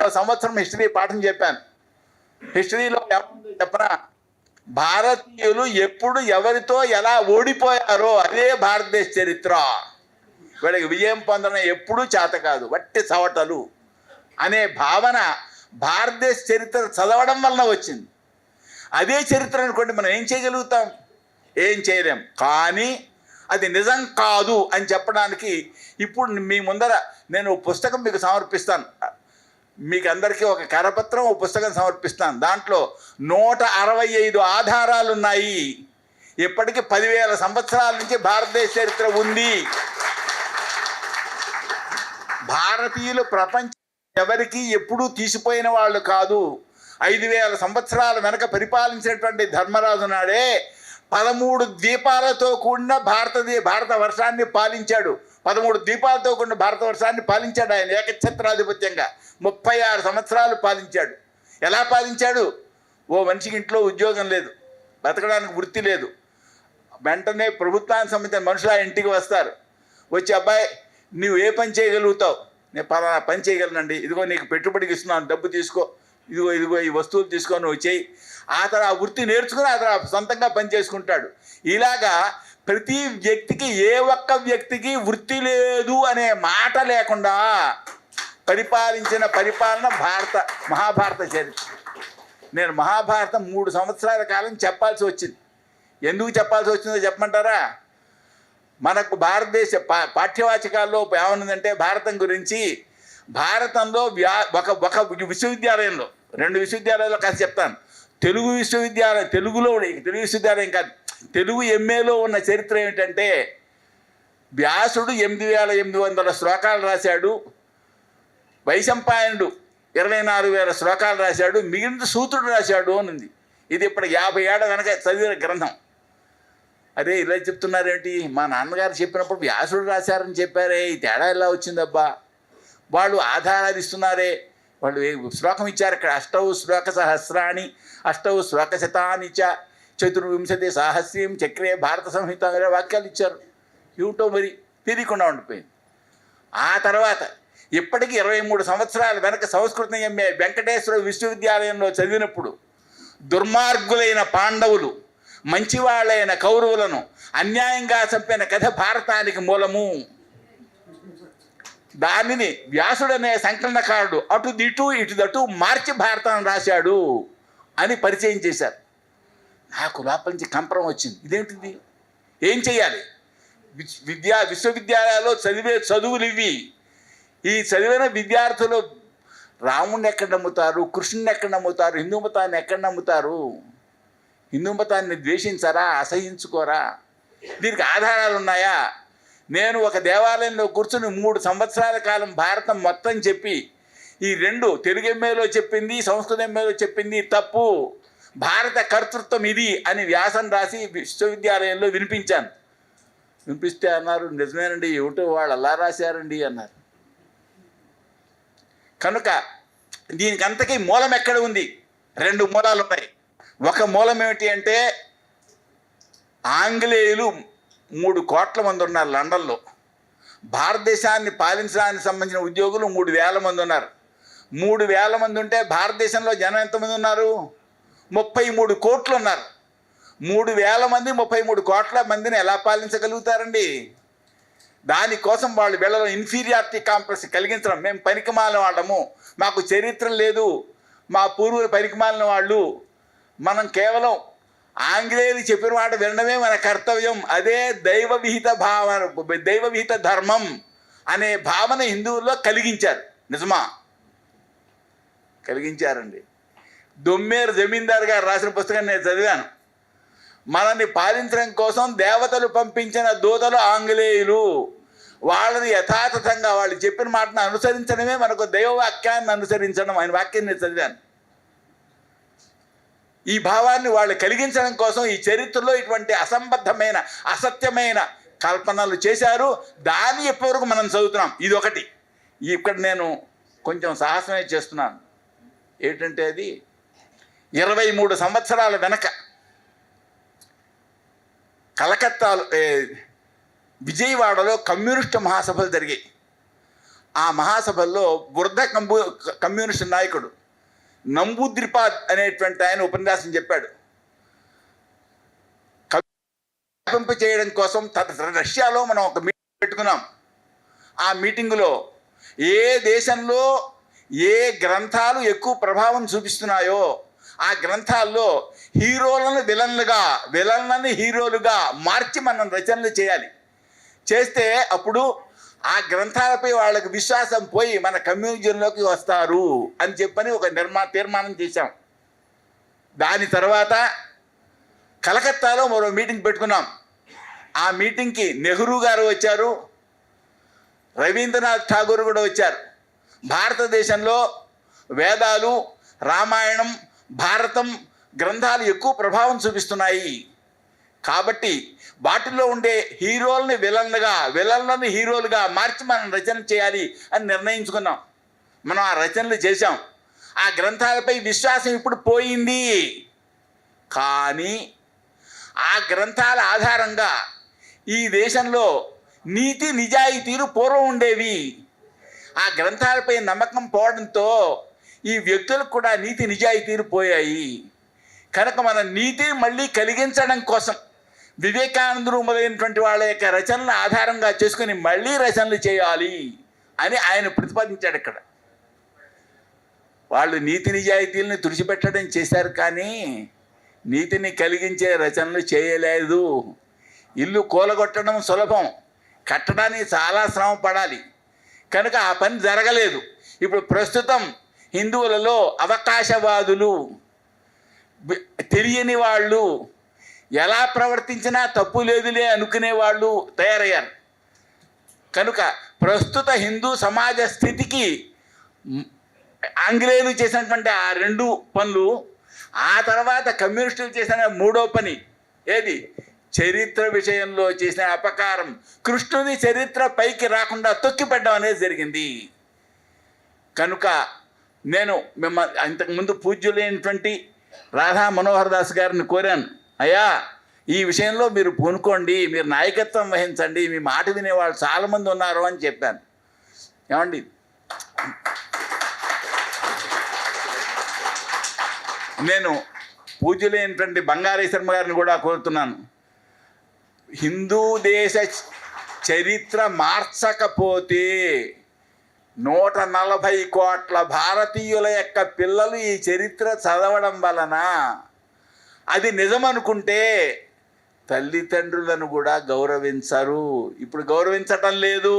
ఎన్నో సంవత్సరం హిస్టరీ పాఠం చెప్పాను. హిస్టరీలో ఏముందో చెప్పనా? భారతీయులు ఎప్పుడు ఎవరితో ఎలా ఓడిపోయారో అదే భారతదేశ చరిత్ర. వీళ్ళకి విజయం పొందడం ఎప్పుడూ చేత కాదు వట్టి చవటలు అనే భావన భారతదేశ చరిత్ర చదవడం వలన వచ్చింది. అదే చరిత్ర అనుకోండి మనం ఏం చేయగలుగుతాం? ఏం చేయలేం. కానీ అది నిజం కాదు అని చెప్పడానికి ఇప్పుడు మీ ముందర నేను ఓ పుస్తకం మీకు సమర్పిస్తాను. మీకు అందరికీ ఒక కరపత్రం ఒక పుస్తకం సమర్పిస్తాను దాంట్లో నూట అరవై ఐదు ఆధారాలు ఉన్నాయి ఇప్పటికి పదివేల సంవత్సరాల నుంచి భారతదేశ చరిత్ర ఉంది. భారతీయులు ప్రపంచం ఎవరికి ఎప్పుడూ తీసిపోయిన వాళ్ళు కాదు. ఐదు వేల సంవత్సరాల వెనక పరిపాలించినటువంటి ధర్మరాజు నాడే పదమూడు ద్వీపాలతో కూడిన భారతదేశ భారత వర్షాన్ని పాలించాడు. పదమూడు దీపాలతో కూడిన భారత వర్షాన్ని పాలించాడు ఆయన ఏకఛత్రాధిపత్యంగా. ముప్పై ఆరు సంవత్సరాలు పాలించాడు. ఎలా పాలించాడు? ఓ మనిషికి ఇంట్లో ఉద్యోగం లేదు బతకడానికి వృత్తి లేదు. వెంటనే ప్రభుత్వానికి సంబంధించిన మనుషులు ఆ ఇంటికి వస్తారు. వచ్చి అబ్బాయి నువ్వు ఏ పని చేయగలుగుతావు? నేను పలానా పని చేయగలనండి. ఇదిగో నీకు పెట్టుబడికి ఇస్తున్నాను డబ్బు తీసుకో. ఇదిగో ఇదిగో ఈ వస్తువులు తీసుకొని వచ్చేయి అతడు ఆ వృత్తి నేర్చుకుని ఆ సొంతంగా పని చేసుకుంటాడు. ఇలాగా ప్రతి వ్యక్తికి ఏ ఒక్క వ్యక్తికి వృత్తి లేదు అనే మాట లేకుండా పరిపాలించిన పరిపాలన భారత మహాభారత చరిత్ర. నేను మహాభారతం మూడు సంవత్సరాల కాలం చెప్పాల్సి వచ్చింది. ఎందుకు చెప్పాల్సి వచ్చిందో చెప్పమంటారా? మనకు భారతదేశ పా పాఠ్యవాచకాల్లో ఏమన్నదంటే భారతం గురించి భారతంలో వ్యా ఒక ఒక విశ్వవిద్యాలయంలో రెండు విశ్వవిద్యాలయాల్లో కాస్త చెప్తాను. తెలుగు విశ్వవిద్యాలయం తెలుగులో తెలుగు విశ్వవిద్యాలయం కాదు తెలుగు ఎంఏలో ఉన్న చరిత్ర ఏమిటంటే వ్యాసుడు ఎనిమిది వేల ఎనిమిది వందల శ్లోకాలు రాశాడు వైశంపాయనుడు ఇరవై నాలుగు వేల శ్లోకాలు రాశాడు మిగిలిన సూత్రుడు రాశాడు అని ఉంది. ఇది ఇప్పుడు యాభై ఏళ్ళ వెనక చదివిన గ్రంథం. అరే ఇలా చెప్తున్నారేంటి? మా నాన్నగారు చెప్పినప్పుడు వ్యాసుడు రాశారని చెప్పారే ఈ తేడా ఎలా వచ్చిందబ్బా? వాళ్ళు ఆధారాలు ఇస్తున్నారే వాళ్ళు శ్లోకం ఇచ్చారు? ఇక్కడ అష్టౌ శ్లోక సహస్రాన్ని అష్టౌ శ్లోక శతాన్ని చ చతుర్వింశతి సాహస్యం చక్రే భారత సంహిత అనే వాక్యాలు ఇచ్చారు. ఏమిటో మరి తెలియకుండా ఉండిపోయింది. ఆ తర్వాత ఇప్పటికి ఇరవై మూడు సంవత్సరాల వెనక సంస్కృతం ఎంఏ వెంకటేశ్వర విశ్వవిద్యాలయంలో చదివినప్పుడు దుర్మార్గులైన పాండవులు మంచివాళ్ళైన కౌరవులను అన్యాయంగా చంపిన కథ భారతానికి మూలము. దానిని వ్యాసుడనే సంకలనకారుడు. అటు దిటు ఇటు దటు మార్చి భారతాన్ని రాశాడు అని పరిచయం చేశారు. నాకు లోపల నుంచి కంపరం వచ్చింది. ఇదేంటిది? ఏం చేయాలి విద్యా విశ్వవిద్యాలయాల్లో చదివే చదువులు ఇవి ఈ చదివిన విద్యార్థులు రాముడిని ఎక్కడ నమ్ముతారు? కృష్ణుని ఎక్కడ నమ్ముతారు? హిందూ మతాన్ని ఎక్కడ నమ్ముతారు? హిందూ మతాన్ని ద్వేషించరా? అసహించుకోరా? దీనికి ఆధారాలు ఉన్నాయా నేను ఒక దేవాలయంలో కూర్చుని మూడు సంవత్సరాల కాలం భారతం మొత్తం చెప్పి ఈ రెండు తెలుగు ఎంఏలో చెప్పింది సంస్కృత ఎంఏలో చెప్పింది తప్పు. భారత కర్తృత్వం ఇది అని వ్యాసం రాసి విశ్వవిద్యాలయంలో వినిపించాను. వినిపిస్తే అన్నారు నిజమేనండి ఏమిటో వాళ్ళు అలా రాశారండి అన్నారు. కనుక దీనికి అంతకీ మూలం ఎక్కడ ఉంది? రెండు మూలాలు ఉన్నాయి ఒక మూలం ఏమిటి అంటే ఆంగ్లేయులు మూడు కోట్ల మంది ఉన్నారు లండన్లో. భారతదేశాన్ని పాలించడానికి సంబంధించిన ఉద్యోగులు మూడు వేల మంది ఉన్నారు. మూడు వేల మంది ఉంటే భారతదేశంలో జనం ఎంతమంది ఉన్నారు? ముప్పై మూడు కోట్లు ఉన్నారు. మూడు వేల మంది ముప్పై మూడు కోట్ల మందిని ఎలా పాలించగలుగుతారండి? దానికోసం వాళ్ళు వీళ్ళలో ఇన్ఫీరియారిటీ కాంప్లెక్స్ కలిగించడం. మేము పనికిమాలిన వాళ్ళము. మాకు చరిత్ర లేదు. మా పూర్వులు పనికిమాలిన వాళ్ళు. మనం కేవలం ఆంగ్లేయులు చెప్పిన మాట వినడమే మన కర్తవ్యం. అదే దైవ విహిత భావన దైవ విహిత ధర్మం అనే భావన హిందువుల్లో కలిగించారు. నిజమా? కలిగించారండి. దొమ్మేరు జమీందార్ గారు రాసిన పుస్తకం నేను చదివాను. మనల్ని పాలించడం కోసం దేవతలు పంపించిన దూతలు ఆంగ్లేయులు. వాళ్ళని యథాతథంగా వాళ్ళు చెప్పిన మాటను అనుసరించడమే మనకు దైవ వాక్యాన్ని అనుసరించడం ఆయన వాక్యం నేను చదివాను. ఈ భావాన్ని వాళ్ళు కలిగించడం కోసం ఈ చరిత్రలో ఇటువంటి అసంబద్ధమైన అసత్యమైన కల్పనలు చేశారు. దాన్ని ఇప్పటివరకు మనం చదువుతున్నాం. ఇది ఒకటి. ఇక్కడ నేను కొంచెం సాహసమే చేస్తున్నాను. ఏంటంటే అది ఇరవై మూడు సంవత్సరాల వెనక కలకత్తాలో విజయవాడలో కమ్యూనిస్టు మహాసభలు జరిగాయి. ఆ మహాసభల్లో బురద కంబు కమ్యూనిస్ట్ నాయకుడు నంబూద్రిపాద్ అనేటువంటి ఆయన ఉపన్యాసం చెప్పాడు. వ్యాపింప చేయడం కోసం రష్యాలో మనం ఒక మీటింగ్ పెట్టుకున్నాం. ఆ మీటింగులో ఏ దేశంలో ఏ గ్రంథాలు ఎక్కువ ప్రభావం చూపిస్తున్నాయో ఆ గ్రంథాల్లో హీరోలను విలన్లుగా విలన్లని హీరోలుగా మార్చి మనం రచనలు చేయాలి. చేస్తే అప్పుడు ఆ గ్రంథాలపై వాళ్ళకి విశ్వాసం పోయి మన కమ్యూనిజంలోకి వస్తారు అని చెప్పని ఒక నిర్మా తీర్మానం చేశాం. దాని తర్వాత కలకత్తాలో మరో మీటింగ్ పెట్టుకున్నాం. ఆ మీటింగ్కి నెహ్రూ గారు వచ్చారు. రవీంద్రనాథ్ ఠాగూర్ కూడా వచ్చారు. భారతదేశంలో వేదాలు రామాయణం భారతం గ్రంథాలు ఎక్కువ ప్రభావం చూపిస్తున్నాయి. కాబట్టి వాటిల్లో ఉండే హీరోల్ని విలన్లుగా విలన్లని హీరోలుగా మార్చి మనం రచన చేయాలి అని నిర్ణయించుకున్నాం. మనం ఆ రచనలు చేశాం. ఆ గ్రంథాలపై విశ్వాసం ఇప్పుడు పోయింది. కానీ ఆ గ్రంథాల ఆధారంగా ఈ దేశంలో నీతి నిజాయితీలు పూర్వం ఉండేవి. ఆ గ్రంథాలపై నమ్మకం పోవడంతో ఈ వ్యక్తులకు కూడా నీతి నిజాయితీలు పోయాయి. కనుక మన నీతిని మళ్ళీ కలిగించడం కోసం వివేకానందుడు మొదలైనటువంటి వాళ్ళ యొక్క రచనలను ఆధారంగా చేసుకుని మళ్ళీ రచనలు చేయాలి అని ఆయన ప్రతిపాదించాడు ఇక్కడ. వాళ్ళు నీతి నిజాయితీలను తుడిచిపెట్టడం చేశారు కానీ నీతిని కలిగించే రచనలు చేయలేదు. ఇల్లు కూలగొట్టడం సులభం కట్టడానికి చాలా శ్రమ పడాలి. కనుక ఆ పని జరగలేదు. ఇప్పుడు ప్రస్తుతం హిందువులలో అవకాశవాదులు తెలియని వాళ్ళు ఎలా ప్రవర్తించినా తప్పు లేదులే అనుకునే వాళ్ళు తయారయ్యారు. కనుక ప్రస్తుత హిందూ సమాజ స్థితికి ఆంగ్లేయులు చేసినటువంటి ఆ రెండు పనులు ఆ తర్వాత కమ్యూనిస్టులు చేసిన మూడో పని ఏది? చరిత్ర విషయంలో చేసిన అపకారం. కృష్ణుని చరిత్ర పైకి రాకుండా తొక్కిపెట్టడం అనేది జరిగింది. కనుక నేను మిమ్మ ఇంతకుముందు పూజ్యులైనటువంటి రాధా మనోహర్ దాస్ గారిని కోరాను. అయ్యా ఈ విషయంలో మీరు పూనుకోండి మీరు నాయకత్వం వహించండి మీ మాట వినేవాళ్ళు చాలామంది ఉన్నారు అని చెప్పాను. ఏమండి? నేను పూజ్యులైనటువంటి బంగారీ శర్మ గారిని కూడా కోరుతున్నాను. హిందూ దేశ చరిత్ర మార్చకపోతే నూట నలభై కోట్ల భారతీయుల యొక్క పిల్లలు ఈ చరిత్ర చదవడం వలన అది నిజమనుకుంటే తల్లిదండ్రులను కూడా గౌరవించరు. ఇప్పుడు గౌరవించటం లేదు.